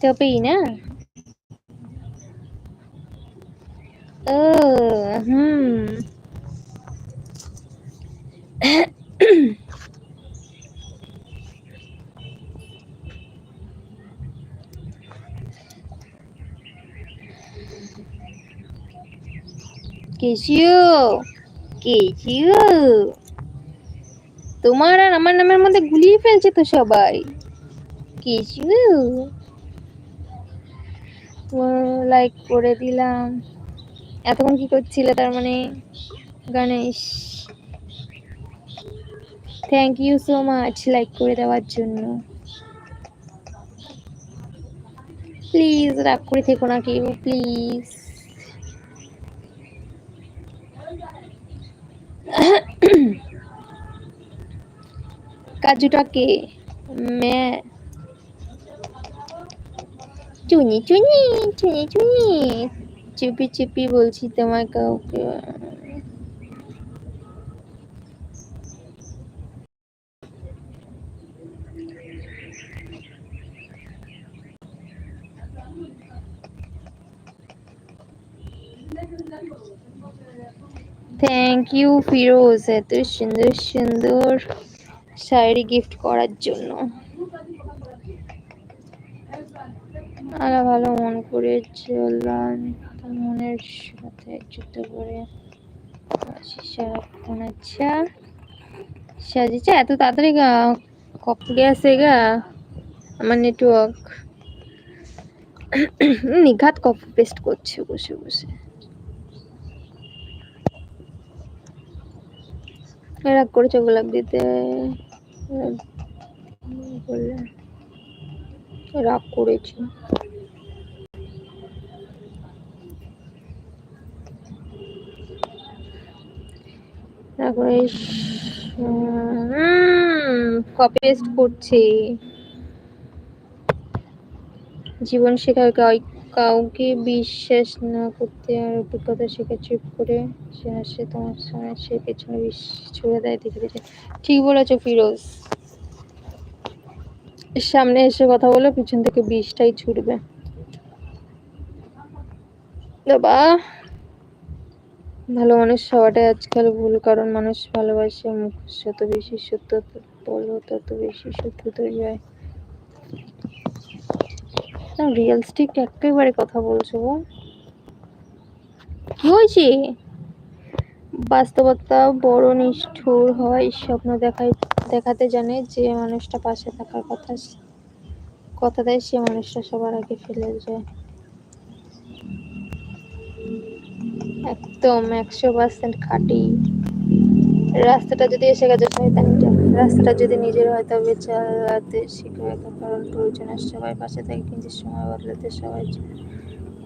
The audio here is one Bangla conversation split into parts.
টপেই না ও হুম কেশিও কেশিও তোমার আর আমার নামের মধ্যে গুলিয়ে ফেলছে তো সবাই কেশিও লাইক করে দিলাম। এতক্ষণ কি করছিলে? তার মানে Ganesh thank you so much like করে দেওয়ার জন্য। প্লিজ রাগ করে থেকো না কেউ প্লিজ কাজুটাকে মে চুনি চুনি চুনি চুনি। চুপি চুপি বলছি তোমার কাউকে। থ্যাংক ইউ ফিরোজ এত সুন্দর সুন্দর শাড়ি গিফট করার জন্য। আলা ভালো মন করে চলান মনের সাথে যুক্ত করে সারাক্ষণ আচ্ছা সাজিছে এত তাড়াতাড়ি গা কপ গেছে গা, আমার নেটওয়ার্ক নিঘাত কপি পেস্ট করছে, বসে বসে। রাগ করেছে গোলাপ দিতে। রাগ করেছে। তারপরে কপি পেস্ট করছি। জীবন শেখার কাউকে বিশ্বাস না করতে আর অভিজ্ঞতা শেখা চুপ করে সে হাসে তোমার সামনে সে পেছনে ছুড়ে দেয়, দেখে দেখে। ঠিক বলেছ, ফিরোজ। সামনে এসে কথা বলে, পিছন থেকে বিষটাই ছুটবে। বাবা ভালো মানুষ হওয়াটাই আজকাল ভুল, কারণ মানুষ ভালোবাসে মুখ যত বেশি সত্য বলো, তত বেশি শত্রু তৈরি হয়। রিয়েলস্টিক একেবারে কথা বলছো কি হয়েছে? বাস্তবতা বড় নিষ্ঠুর হয়, স্বপ্ন দেখায় দেখাতে জানে যে মানুষটা পাশে থাকার কথা কথা দেয় সে মানুষটা সবার আগে ফেলে যায়। একদম একশো পার্সেন্ট খাঁটি। রাস্তাটা যদি এসে গেছে শয়তানিটা, রাস্তাটা যদি নিজের হয় তবে চালাতে শিখে রাখা কারণ প্রয়োজন সবাই পাশে থাকে কিন্তু সময় বদলাতে সবাই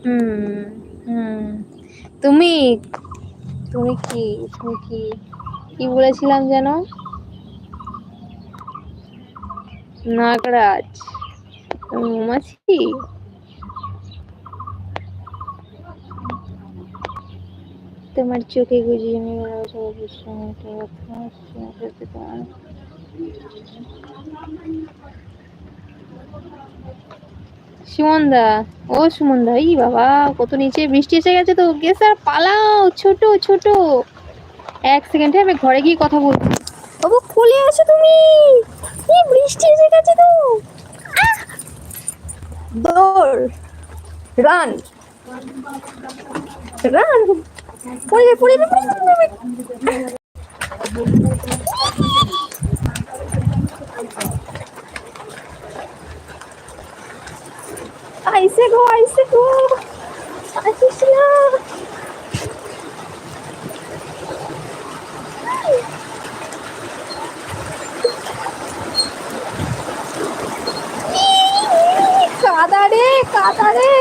হুম হুম। তুমি তুমি কি তুমি কি কি বলেছিলাম যেন? নাগরাজ। মৌমাছি তোমার চোখে গুজিয়ে নিয়ে সুমনদা, ও সুমনদা, ই বাবা, কত নিচে বৃষ্টি এসে গেছে তো, গেছে আর পালাও, ছোট ছোট। এক সেকেন্ডে আমি ঘরে গিয়ে কথা বলব। বাবু, খুলে আসো তুমি? এই বৃষ্টি এসে গেছে তো? দৌড়, রান। রান? পড়ে যাবে পড়ে যাবে আইসে গো আইসে গো। আসিস না কাদা রে কাদা রে।